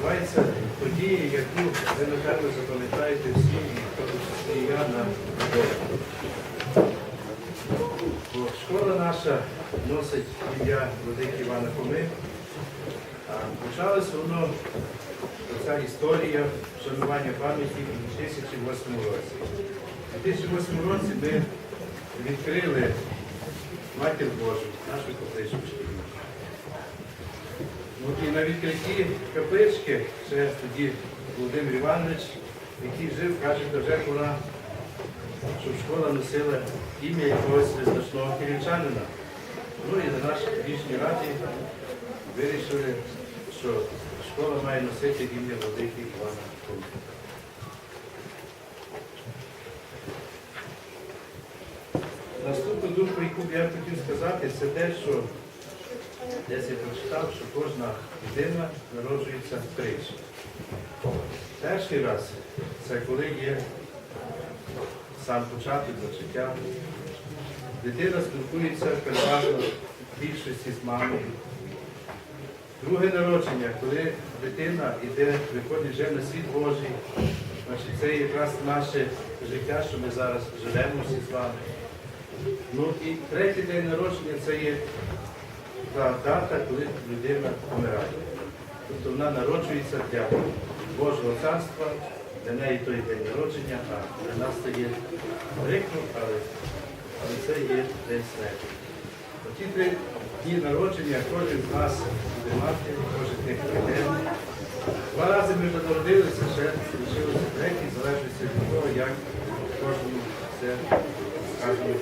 відбувається події, яку ви, напевно, запам'ятаєте всі, і я на. Бо Школа наша носить ім'я Владики Івана Хоми. А воно, ця історія вшанування пам'яті у 2008 році. У 2008 році ми відкрили Матір Божу, нашу шкільну. Ну і на відкритті каплички ще тоді Володимир Іванович, який жив, каже, вже пора, щоб школа носила ім'я якогось визначного київчанина. Ну і на нашій публічній раді вирішили, що школа має носити ім'я Владики Івана Фомка. Наступну думку, яку б я хотів сказати, це те, що десь я прочитав, що кожна людина народжується тричі. Перший раз це коли є сам початок життя. Дитина спілкується переважно в більшості з мамою. Друге народження, коли дитина йде, виходить вже на світ Божий, значить це якраз наше життя, що ми зараз живемо всі з вами. Ну і третій день народження це є та дата, коли людина помирає. Тобто вона народжується для Божого царства, для неї той день народження, а для нас це є прикро, але, але це є день смерті. Оті три дні народження кожен з нас буде мати, кожен тих прийде. Два рази ми вже народилися, ще лишилося третій, в залежності від того, як кожному це скажемо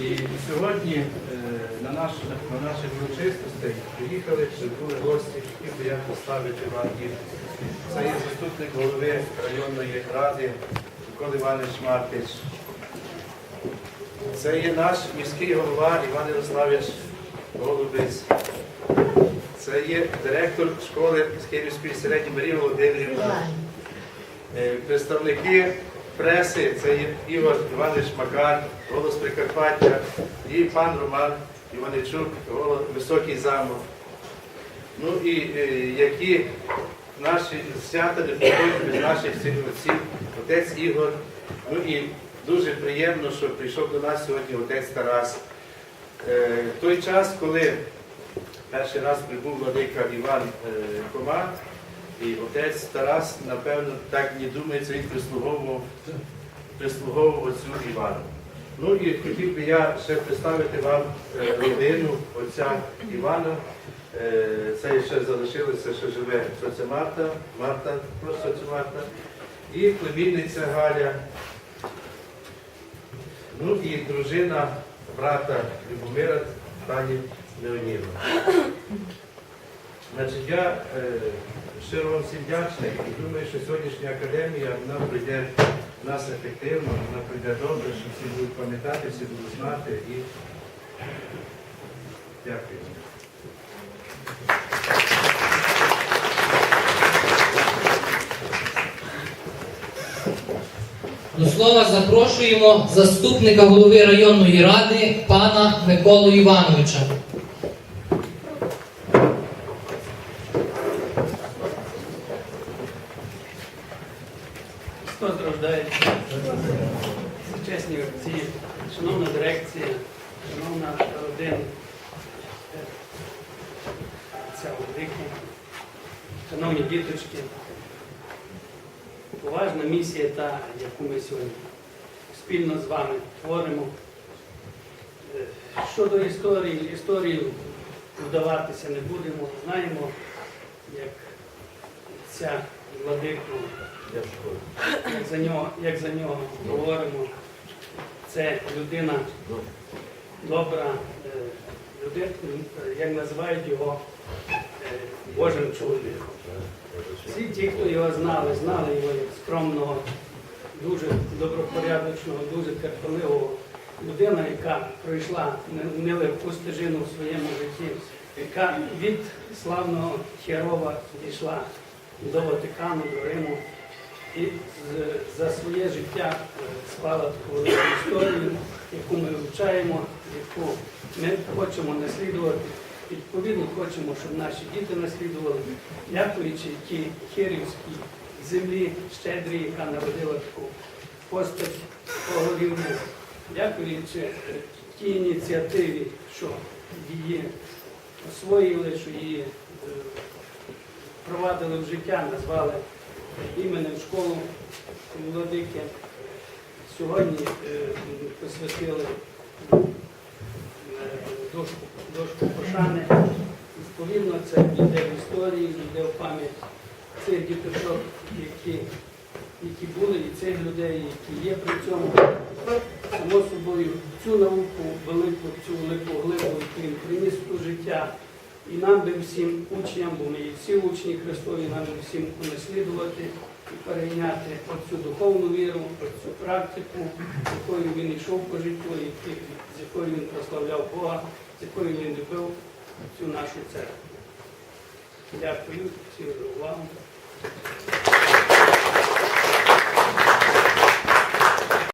І сьогодні е, на, наш, на наших урочистостей приїхали, прибули гості, би я поставити вам їх. Це є заступник голови районної ради Микола Іванович Мартич. Це є наш міський голова Іван Ярославович Голубець. Це є директор школи з Київської середньої Марії Володимирівна. Е, Представники преси, це є Ігор Іванович Макар, голос Прикарпаття, і пан Роман Іваничук, Високий замок. Ну і е, які наші свята не проходять без наших цих отців, отець Ігор. Ну і дуже приємно, що прийшов до нас сьогодні отець Тарас. Е, В той час, коли перший раз прибув владика Іван е, Кома, і отець Тарас, напевно, так не думається, він прислуговував, прислуговував отцю Івану. Ну і хотів би я ще представити вам е, родину отця Івана. Е, Це ще залишилося, що живе ця Марта, Марта, просто Марта, і племінниця Галя, ну і дружина брата Любомира, пані Леонідна. Значить, я е, щиро вам всім вдячний і думаю, що сьогоднішня академія вона прийде в нас ефективно, вона прийде добре, що всі будуть пам'ятати, всі будуть знати і дякую. До слова запрошуємо заступника голови районної ради пана Миколу Івановича. Рождається. Чесні отці, шановна дирекція, шановна родина ця Владики, шановні діточки, поважна місія та, яку ми сьогодні спільно з вами творимо. Щодо історії, історію вдаватися не будемо. Знаємо, як ця владику як за нього, як за нього говоримо, це людина добра, е, людина, як називають його е, Божим чоловіком. Всі ті, хто його знали, знали його як скромного, дуже добропорядочного, дуже терпеливого людина, яка пройшла не- нелегку стежину в своєму житті, яка від славного Херова дійшла до Ватикану, до Риму і за своє життя е, склала таку історію, яку ми вивчаємо, яку ми хочемо наслідувати. відповідно хочемо, щоб наші діти наслідували, дякуючи тій херівській землі щедрій, яка народила таку постать Погорівну, дякуючи е, тій ініціативі, що її освоїли, що її е, впровадили в життя, назвали іменем школу Владики. Сьогодні е, посвятили е, дошку, дошку пошани. Відповідно, це йде в історії, йде в пам'ять цих діточок, які, які були, і цих людей, які є при цьому. Само собою, цю науку, велику, цю велику глибу, він приніс у життя. І нам би всім учням, бо ми є всі учні Христові, нам би всім унаслідувати і перейняти оцю духовну віру, оцю практику, з якою він йшов по життю, з якою він прославляв Бога, з якою він любив цю нашу церкву. Дякую всім за увагу.